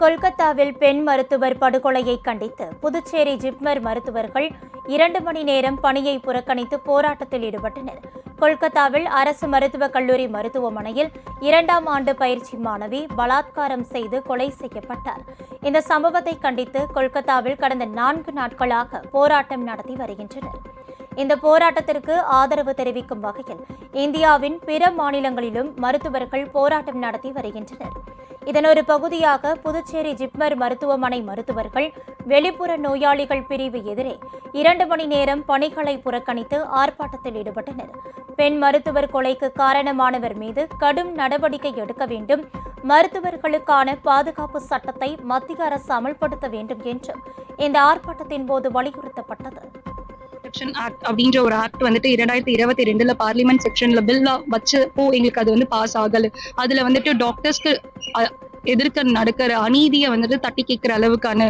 கொல்கத்தாவில் பெண் மருத்துவர் படுகொலையை கண்டித்து புதுச்சேரி ஜிப்மர் மருத்துவர்கள் இரண்டு மணி நேரம் பணியை புறக்கணித்து போராட்டத்தில் ஈடுபட்டனர். கொல்கத்தாவில் அரசு மருத்துவக் கல்லூரி மருத்துவமனையில் இரண்டாம் ஆண்டு பயிற்சி மாணவி பலாத்காரம் செய்து கொலை செய்யப்பட்டார். இந்த சம்பவத்தை கண்டித்து கொல்கத்தாவில் கடந்த நான்கு நாட்களாக போராட்டம் நடத்தி வருகின்றனர். இந்த போராட்டத்திற்கு ஆதரவு தெரிவிக்கும் வகையில் இந்தியாவின் பிற மாநிலங்களிலும் மருத்துவர்கள் போராட்டம் நடத்தி வருகின்றனர். இதன் ஒரு பகுதியாக புதுச்சேரி ஜிப்மர் மருத்துவமனை மருத்துவர்கள் வெளிப்புற நோயாளிகள் பிரிவு எதிரே இரண்டு மணி நேரம் பணிகளை புறக்கணித்து ஆர்ப்பாட்டத்தில் ஈடுபட்டனர். பெண் மருத்துவர் கொலைக்கு காரணமானவர் மீது கடும் நடவடிக்கை எடுக்க வேண்டும். மருத்துவர்களுக்கான பாதுகாப்பு சட்டத்தை மத்திய அரசு அமல்படுத்த வேண்டும் என்றும் இந்த ஆர்ப்பாட்டத்தின் போது வலியுறுத்தப்பட்டது. ப்ரொடெக்ஷன் ஆக்ட் அப்படின்ற ஒரு ஆக்ட் வந்துட்டு இரண்டாயிரத்தி இருபத்தி ரெண்டுல பார்லிமெண்ட் செக்ஷன்ல பில்லா வச்சப்போ எங்களுக்கு அது வந்து பாஸ் ஆகல. அதுல வந்துட்டு டாக்டர்ஸ்க்கு எதிர்க்க நடக்கிற அநீதியை வந்துட்டு தட்டி கேட்கிற அளவுக்கான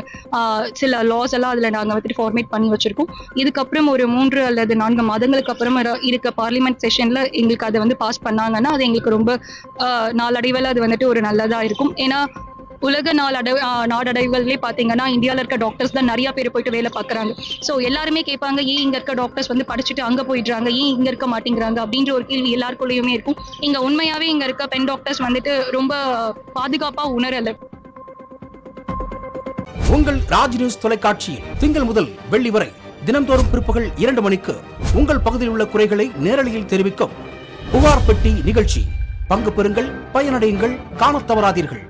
சில லாஸ் எல்லாம் அதுல நாங்க வந்துட்டு ஃபார்மேட் பண்ணி வச்சிருக்கோம். இதுக்கப்புறம் ஒரு மூன்று அல்லது நான்கு மாதங்களுக்கு அப்புறம் இருக்க பார்லிமெண்ட் செஷன்ல எங்களுக்கு அதை வந்து பாஸ் பண்ணாங்கன்னா அது எங்களுக்கு ரொம்ப ஆஹ், நாளடைவில் அது வந்துட்டு ஒரு நல்லதா இருக்கும். ஏன்னா உலக நாளடை ஆஹ், நாடடைவுகள்லேயே பார்த்தீங்கன்னா இந்தியாவில் இருக்க டாக்டர்ஸ் தான் நிறைய பேர் போயிட்டு வேலை பார்க்குறாங்க ஸோ எல்லாருமே கேட்பாங்க ஏன் இங்க இருக்க டாக்டர்ஸ் வந்து படிச்சுட்டு அங்க போயிடுறாங்க? ஏன் இங்க இருக்க மாட்டேங்கிறாங்க? அப்படின்ற ஒரு கேள்வி எல்லாருக்குள்ளேயுமே இருக்கும். இங்க உண்மையாவே இங்க இருக்க பெண் டாக்டர்ஸ் வந்துட்டு ரொம்ப பாதுகாப்பா உணரலை. உங்கள் ராஜ் நியூஸ் தொலைக்காட்சியில் திங்கள் முதல் வெள்ளி வரை தினம்தோறும் பிற்பகல் இரண்டு மணிக்கு உங்கள் பகுதியில் உள்ள குறைகளை நேரலையில் தெரிவிக்கும் புகார் பெட்டி நிகழ்ச்சி. பங்கு பெறுங்கள் பயனடையுங்கள் காணத் தவறாதீர்கள்.